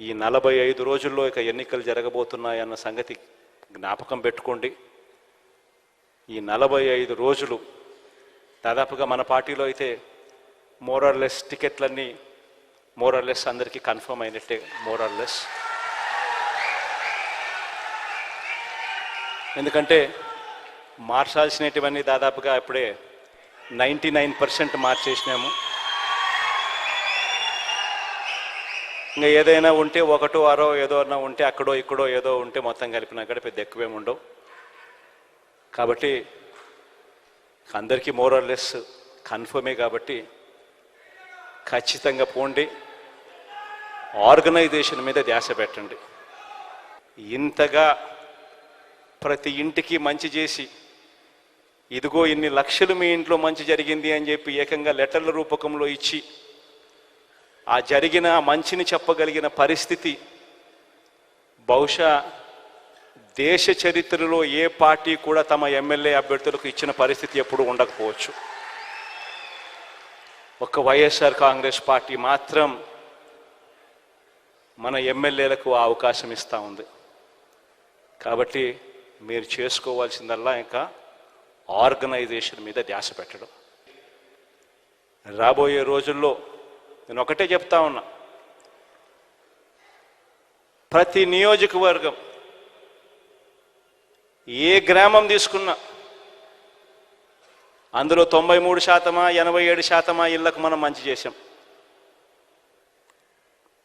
ఈ నలభై ఐదు రోజుల్లో ఇక ఎన్నికలు జరగబోతున్నాయన్న సంగతి జ్ఞాపకం పెట్టుకోండి. ఈ నలభై ఐదు రోజులు దాదాపుగా మన పార్టీలో అయితే మోరర్లెస్ టికెట్లన్నీ మోరర్లెస్ అందరికీ కన్ఫర్మ్ అయినట్టే మోరర్లెస్ ఎందుకంటే మార్చాల్సినటివన్నీ దాదాపుగా ఇప్పుడే నైంటీ నైన్ పర్సెంట్ మార్చేసినాము. ఇంకా ఏదైనా ఉంటే ఒకటో ఆరో ఏదో అన్నా ఉంటే అక్కడో ఇక్కడో ఏదో ఉంటే మొత్తం కలిపినా కూడా పెద్ద ఎక్కువేమి ఉండవు. కాబట్టి అందరికీ మోరల్లెస్ కన్ఫర్మే కాబట్టి ఖచ్చితంగా పోండి. ఆర్గనైజేషన్ మీద ధ్యాస పెట్టండి. ఇంతగా ప్రతి ఇంటికి మంచి చేసి ఇదిగో ఇన్ని లక్షలు మీ ఇంట్లో మంచి జరిగింది అని చెప్పి ఏకంగా లెటర్ల రూపకంలో ఇచ్చి ఆ జరిగిన మంచిని చెప్పగలిగిన పరిస్థితి. బహుశా దేశ చరిత్రలో ఏ పార్టీ కూడా తమ ఎమ్మెల్యే అభ్యర్థులకు ఇచ్చిన పరిస్థితి ఎప్పుడు ఉండకపోవచ్చు. ఒక వైఎస్ఆర్ కాంగ్రెస్ పార్టీ మాత్రం మన ఎమ్మెల్యేలకు ఆ అవకాశం ఇస్తూ ఉంది. కాబట్టి మీరు చేసుకోవాల్సిందల్లా ఇంకా ఆర్గనైజేషన్ మీద ధ్యాస పెట్టడం. రాబోయే రోజుల్లో నేను ఒకటే చెప్తా ఉన్నా. ప్రతి నియోజకవర్గం ఏ గ్రామం తీసుకున్నా అందులో తొంభై మూడు శాతమా ఎనభై ఏడు శాతమా ఇళ్ళకు మనం మంచి చేసాం